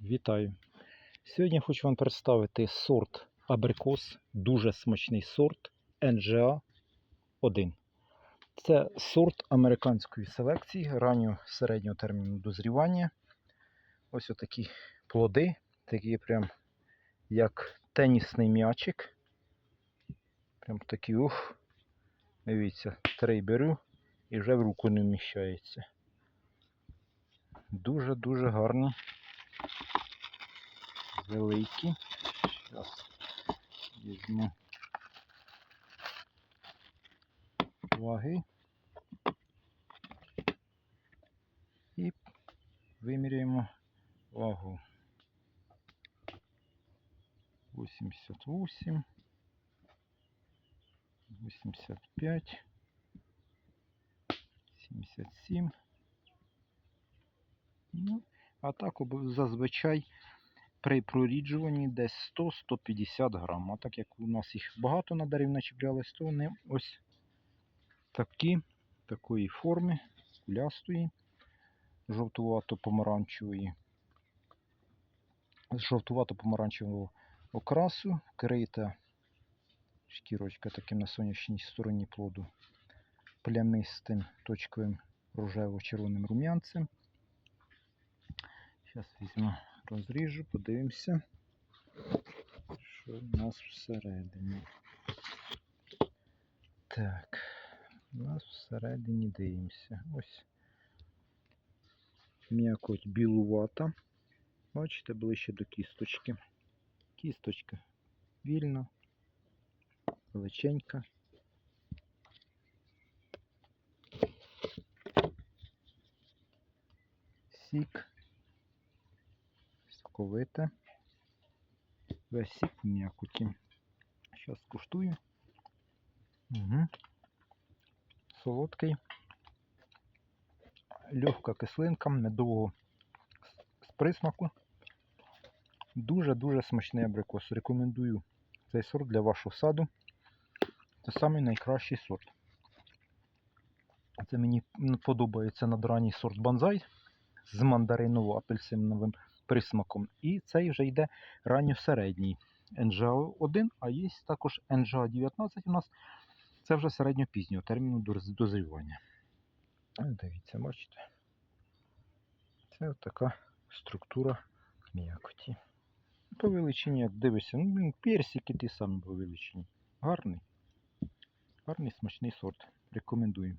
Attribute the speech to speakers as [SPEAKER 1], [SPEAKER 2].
[SPEAKER 1] Вітаю! Сьогодні хочу вам представити сорт абрикос, дуже смачний сорт NGA 1. Це сорт американської селекції раннього середнього терміну дозрівання. Ось отакі плоди, такі прям як тенісний м'ячик. Прям такі ух. Дивіться, три беру і вже в руку не вміщається. Дуже-дуже гарні великі. Зараз візьму ваги і виміряємо вагу. 88, 85, 77. Ну, а так зазвичай при проріджуванні десь 100-150 грам. А так як у нас їх багато на дерев начіплялись, то вони ось такі, такої форми, кулястої, жовтувато-помаранчевої, з жовтувато-помаранчевого окрасу, вкрита шкірочка таким на сонячній стороні плоду плямистим точковим рожево-червоним рум'янцем. Зараз візьму, розріжу, подивимося, що в нас всередині. Так, у нас всередині дивимося. Ось м'якоть білувата. Бачите, ближче до кісточки. Кісточка вільна, величенька. Сік соковите. Весь сік м'якоті. Зараз скуштую. Угу. Солодкий. Легка кислинка, медового з присмаку. Дуже-дуже смачний абрикос. Рекомендую цей сорт для вашого саду. Це самий найкращий сорт. Це мені подобається надранній сорт банзай з мандариново-апельсиновим присмаком. І цей вже йде ранньосередній NGA 1, а є також NGA 19 у нас. Це вже середньопізнього терміну дозрівання. Дивіться, бачите? Це така структура м'якоті. По величині, як дивишся, ну, персики ті самі по величині. Гарний. Гарний смачний сорт. Рекомендую.